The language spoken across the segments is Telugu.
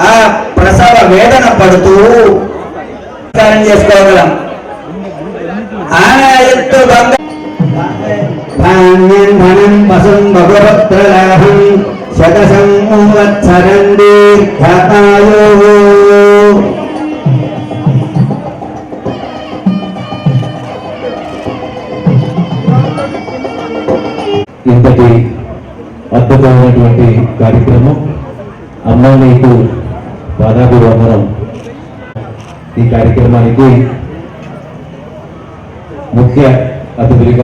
ఆ ప్రసవ వేదన పడుతూ నమస్కారం చేసుకోగలం. ఆనాయత్తు ధాన్యం ధనం వసం వసుం బహురత్రలాభం శతసం మూవత్సరం దీర్ఘకాయో. ఇంతటి అద్భుతమైనటువంటి కార్యక్రమం అమ్మ నీకు పాదాభివందనం ఈ కార్యక్రమానికి ముఖ్య అతిథులుగా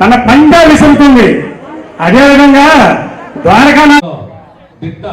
తన పంజా విసురుతుంది అదేవిధంగా ద్వారకా దిట్ట.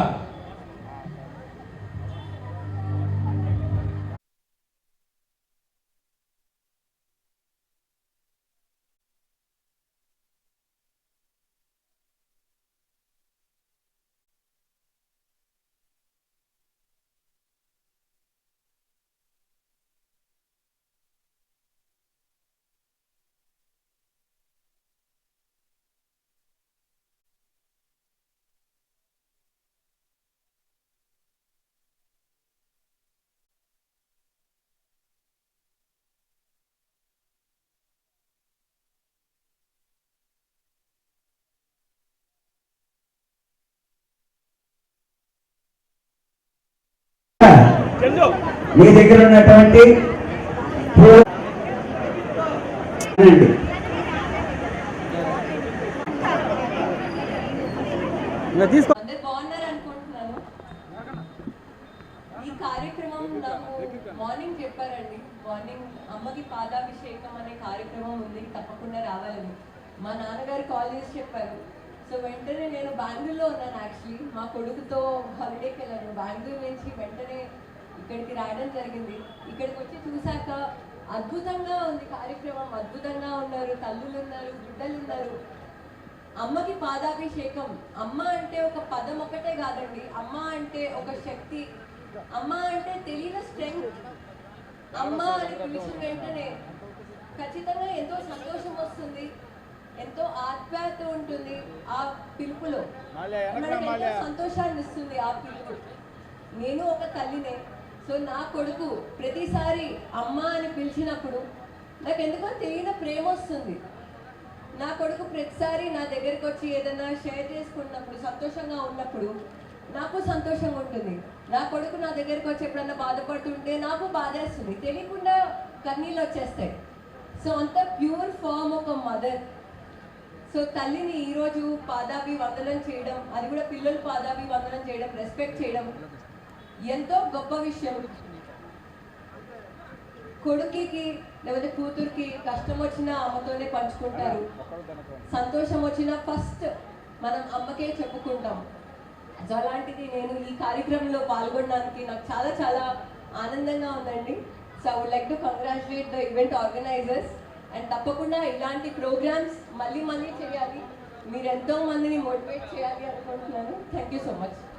మీ దగ్గర ఉన్నటువంటి ఈ కార్యక్రమం మార్నింగ్ చెప్పారండి. మార్నింగ్ అమ్మకి పాదాభిషేకం అనే కార్యక్రమం ఉంది. తప్పకుండా రావాలని. మా నాన్నగారు కాల్ చేసి చెప్పారు. సో వెంటనే నేను బెంగళూరులో ఉన్నాను యాక్చువల్లీ మా కొడుకుతో హాలిడేకి వెళ్ళాను. బెంగళూరు నుంచి వెంటనే ఇక్కడికి రావడం జరిగింది. ఇక్కడికి వచ్చి చూశాక అద్భుతంగా ఉంది కార్యక్రమం. అద్భుతంగా ఉన్నారు. తల్లులు ఉన్నారు బిడ్డలు ఉన్నారు. అమ్మకి పాదాభిషేకం. అమ్మ అంటే ఒక పదం ఒకటే కాదండి. అమ్మ అంటే ఒక శక్తి. అమ్మ అంటే తెలియని స్ట్రెంగ్త్. అమ్మ అని పిలిచిన వెంటనే ఖచ్చితంగా ఎంతో సంతోషం వస్తుంది. ఎంతో ఆత్మీయత ఉంటుంది ఆ పిలుపులో. మనకి ఎంతో సంతోషాన్ని ఇస్తుంది ఆ పిలుపు. నేను ఒక తల్లినే. సో నా కొడుకు ప్రతిసారి అమ్మ అని పిలిచినప్పుడు నాకు ఎందుకో తెలియని ప్రేమ వస్తుంది. నా కొడుకు ప్రతిసారి నా దగ్గరికి వచ్చి ఏదైనా షేర్ చేసుకున్నప్పుడు సంతోషంగా ఉన్నప్పుడు నాకు సంతోషంగా ఉంటుంది. నా కొడుకు నా దగ్గరికి వచ్చి ఎప్పుడన్నా బాధపడుతుంటే నాకు బాధేస్తుంది. తెలియకుండా కన్నీళ్ళు వచ్చేస్తాయి. సో అంత ప్యూర్ ఫామ్ ఒక మదర్. సో తల్లిని ఈరోజు పాదాభి వందనం చేయడం అది కూడా పిల్లలు పాదాభి వందనం చేయడం రెస్పెక్ట్ చేయడం ఎంతో గొప్ప విషయం. కొడుకుకి లేకపోతే కూతురికి కష్టం వచ్చినా అమ్మతోనే పంచుకుంటారు. సంతోషం వచ్చినా ఫస్ట్ మనం అమ్మకే చెప్పుకుంటాం. సో అలాంటిది నేను ఈ కార్యక్రమంలో పాల్గొనడానికి నాకు చాలా చాలా ఆనందంగా ఉందండి. So I would like to congratulate the event organisers and తప్పకుండా ఇలాంటి ప్రోగ్రామ్స్ మళ్ళీ మళ్ళీ చేయాలి. మీరు ఎంతో మందిని మోటివేట్ చేయాలి అనుకుంటున్నాను. Thank you so much